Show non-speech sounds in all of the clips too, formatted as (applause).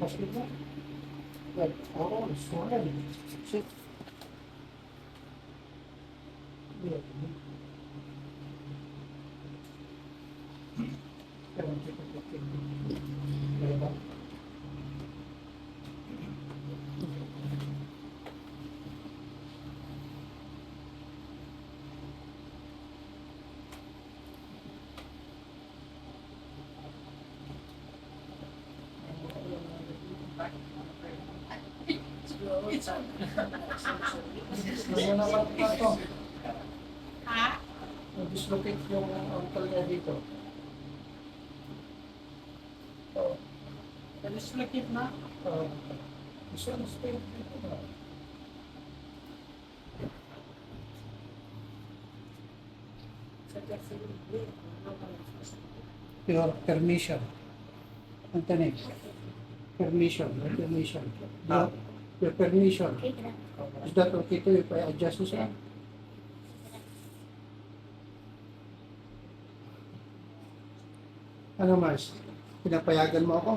Basketball. Like, oh, swirl. Shit. Yeah. Ewan ko kung bakit. Meron ba? Ano naman pa ito? Ha? Nag-dislocate yung ankle niya dito. Oh, Nalislakit na. uh, gusto na spin dito na. Your permission. Anthony. Permission. Permission. Your, your permission. Is that okay to if I adjust this one? Ano mas? Pinapayagan mo ako?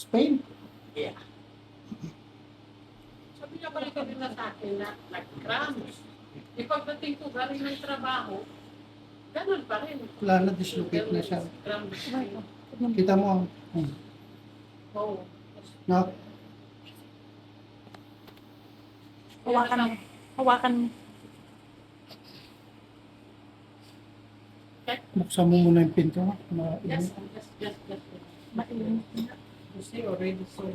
Spain? Sabi niya pala kanina sa akin na nag-cramps. Di pagdating ko galing ng trabaho, ganun pa rin. Wala na, dislocate na siya. Kita mo. Hmm. Oo. No? Hawakan mo. Hawakan mo. Buksan mo muna yung pinto. Ma Yes, yes, yes, yes. Mainit. You see already so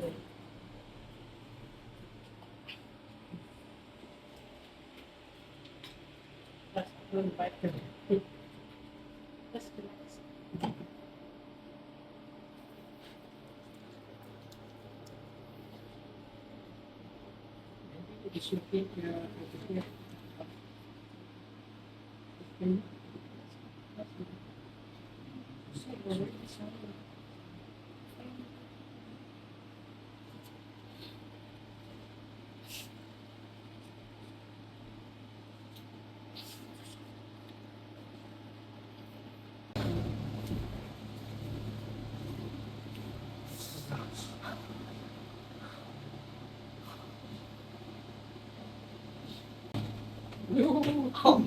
don't bite. Just Dislocate na. Yung (laughs) gatot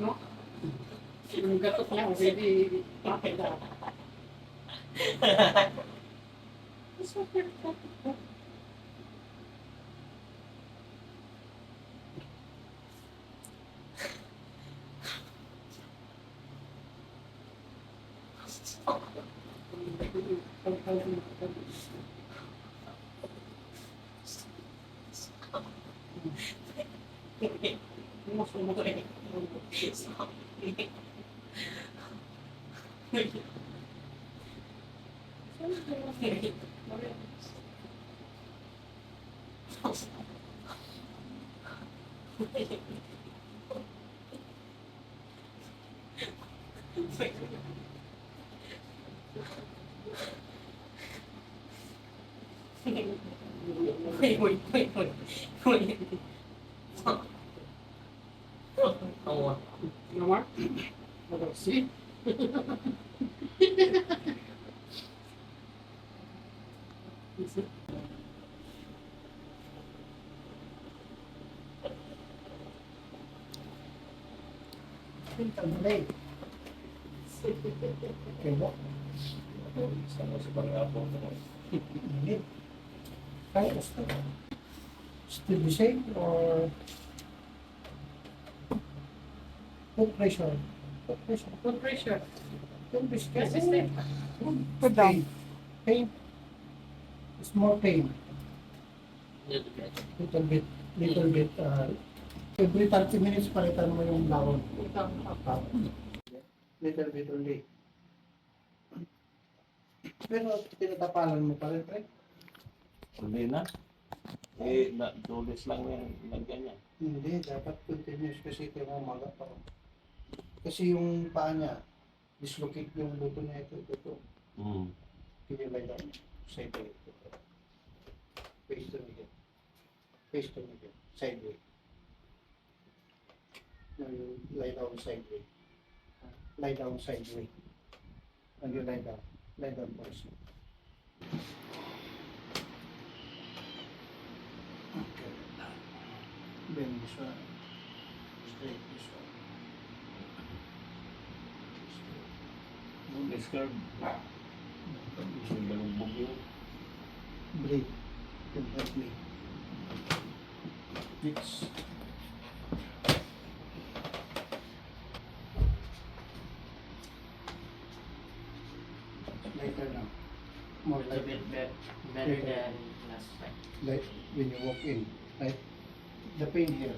mo? Yung gatot niya already tapay na. Wait, wait, wait, wait, wait. (laughs) Oh, No more? Okay, see? You see? Pinto na rin. Okay mo? Init. Kaya gusto. Still the same or put pressure? Put pressure. Good pressure. Don't be scared. Yes. Put down. Pain. Small pain. Little bit, little bit, uh, every 30 minutes palitan mo yung lawon. Little bit only. Pero tinatapalan mo pa rin, pre. Hindi na. Eh, na, tulis lang yan, lang ganyan. Hindi, dapat continuous kasi ito yung umaga pa. Kasi yung paa niya, dislocate yung buto niya ito. Ito, Mm. pinilay down. Side way. Face to me. Face to me. Side way. Lie down side way. Lie down side way. And you lie down. Lie down first. Okay. Bend this one. Straight this one. Straight. Discard. Gusto yung balugbog yun. Breathe. Can help me. It's lighter now. More bit better, better than last time. Like when you walk in, right? The pain here.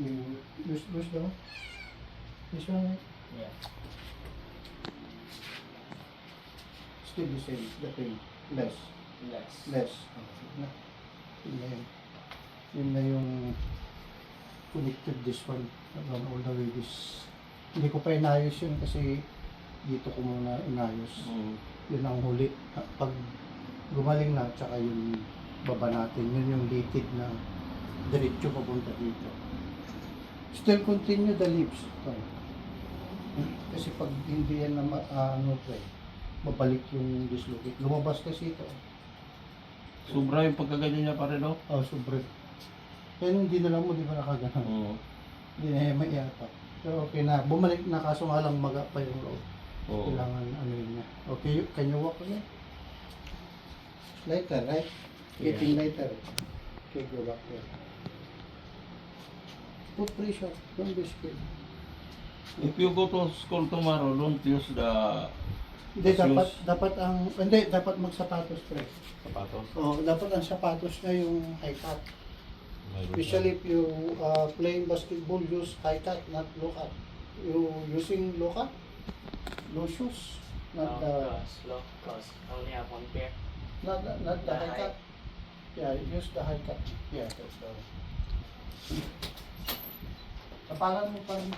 You lose lose the one? This one, right? Yeah. Still the same, the pain. Less. Less. Less. Na, yun na yun. Yun na yung connected this one around all the way this. Hindi ko pa inayos yun kasi dito ko muna inayos. Mm. Yun ang huli. Pag gumaling na, tsaka yung baba natin, yun yung litid na diretso papunta dito. Still continue the lips. Ito. Kasi pag hindi yan na ah, ano to eh, babalik yung dislocate. Lumabas kasi ito. Sobra yung pagkaganyan niya pare, no? Oh, sobre. Kaya nung dinala mo, di ba nakaganon? Oo. Hindi na may yata. Pero okay na. Bumalik na kaso nga lang maga pa yung loob. Oo. Kailangan ano yun niya. Okay, can you walk again? Lighter, right? Getting lighter. Okay, go back there. Put pressure. Don't be scared. If you go to school tomorrow, don't use the Hindi, dapat, dapat ang, hindi, dapat magsapatos, pre. sapatos. Oh, dapat ang sapatos na yung high cut. Especially if you uh, playing basketball, use high cut, not low cut. You using low cut? Low shoes? Not the, No, cause, look, cause I only have one pair. not, not the The high high. cut? Yeah, use the high cut. Yeah, that's the Kapalan mo pa rin.